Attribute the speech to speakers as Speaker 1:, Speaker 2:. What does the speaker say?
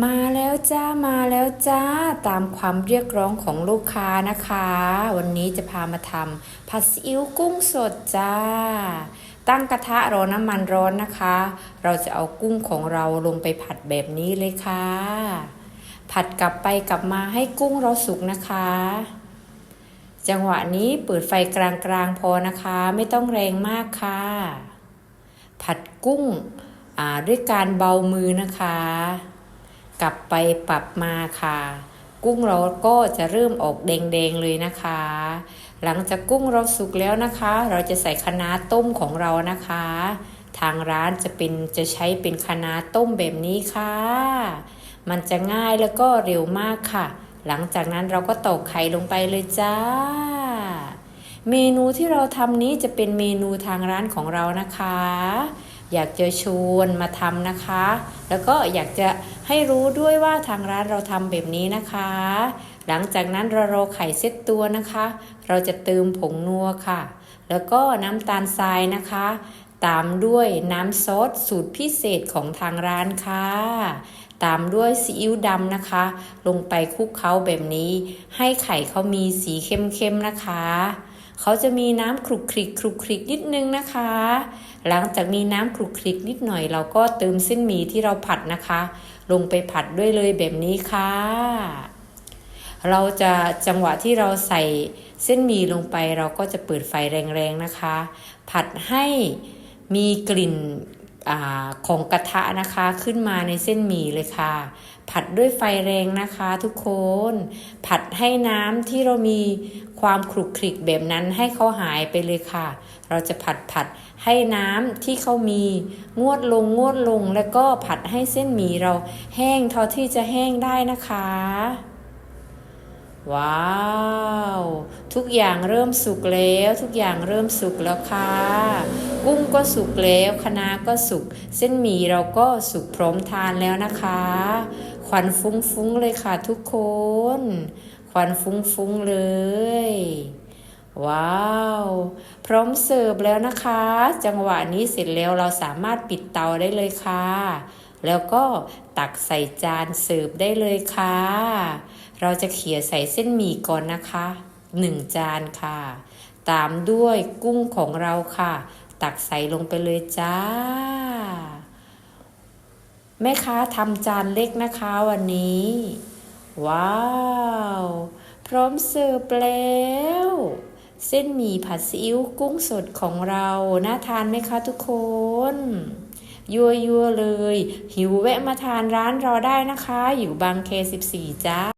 Speaker 1: มาแล้วจ้ามาแล้วจ้าตามความเรียกร้องของลูกค้านะคะ วันนี้จะพามาทำผัดซีอิ๊วกุ้งสดจ้า ตั้งกระทะรอน้ำมันร้อนนะคะ เราจะเอากุ้งของเราลงไปผัดแบบนี้เลยค่ะ ผัดกลับไปกลับมาให้กุ้งเราสุกนะคะ จังหวะนี้เปิดไฟกลางๆพอนะคะ ไม่ต้องแรงมากค่ะ ผัดกุ้งด้วยการเบามือนะคะ กลับไปปรับมาค่ะ กุ้งเราก็จะเริ่มออกแดงๆเลยนะคะ หลังจากกุ้งเราสุกแล้วนะคะ เราจะใส่คะน้าต้มของเรานะคะ ทางร้านจะเป็นจะใช้เป็นคะน้าต้มแบบนี้ค่ะ มันจะง่ายแล้วก็เร็วมากค่ะ หลังจากนั้นเราก็ตอกไข่ลงไปเลยจ้าเมนูที่เราทำนี้จะเป็นเมนูทางร้านของเรานะคะ อยากจะชวนมาทำนะคะ แล้วก็อยากจะให้รู้ด้วยว่าทางร้านเราทำแบบนี้นะคะ หลังจากนั้นเรารไข่เซตตัวนะคะ เราจะเติมผงนัวค่ะ แล้วก็น้ำตาลทรายนะคะ ตามด้วยน้ำซอสสูตรพิเศษของทางร้านค่ะ ตามด้วยซีอิ๊วดำนะคะ ลงไปคลุกเคล้าแบบนี้ ให้ไข่เขามีสีเข้มๆนะคะ เขาจะมีน้ำคลุกคลิกคลุกคลิกนิดนึงนะคะ หลังจากมีน้ำคลุกคลิกนิดหน่อย เราก็เติมเส้นหมี่ที่เราผัดนะคะ ลงไปผัดด้วยเลยแบบนี้ค่ะ เราจะจังหวะที่เราใส่เส้นหมี่ลงไป เราก็จะเปิดไฟแรงๆนะคะ ผัดให้มีกลิ่น อของกระทะนะคะขึ้นมาในเส้นหมี่เลยค่ะ ผัดด้วยไฟแรงนะคะทุกคน ผัดให้น้ำที่เรามีความคลุกคลิกแบบนั้นให้เขาหายไปเลยค่ะ เราจะผัดผัดให้น้ำที่เขามีงวดลงงวดลงแล้วก็ผัดให้เส้นหมี่เราแห้งเท่าที่จะแห้งได้นะคะ ว้าว ทุกอย่างเริ่มสุกแล้ว ทุกอย่างเริ่มสุกแล้วค่ะ กุ้งก็สุกแล้วคะน้าก็สุก เส้นหมี่เราก็สุกพร้อมทานแล้วนะคะควันฟุ้งๆเลยค่ะทุกคนควันฟุ้งๆเลย ว้าว พร้อมเสิร์ฟแล้วนะคะ จังหวะนี้เสร็จแล้วเราสามารถปิดเตาได้เลยค่ะ แล้วก็ตักใส่จานเสิร์ฟได้เลยค่ะ เราจะเขี่ยใส่เส้นหมี่ก่อนนะคะหนึ่งจานค่ะ ตามด้วยกุ้งของเราค่ะ ตักใส่ลงไปเลยจ้า แม่ค้าทำจานเล็กนะคะวันนี้ ว้าว พร้อมเสิร์ฟแล้วเส้นหมี่ผัดซีอิ๊วกุ้งสดของเรา น่าทานไหมคะทุกคน ยัวยัวๆเลย หิวแวะมาทานร้านรอได้นะคะ อยู่บางเค 14 จ้า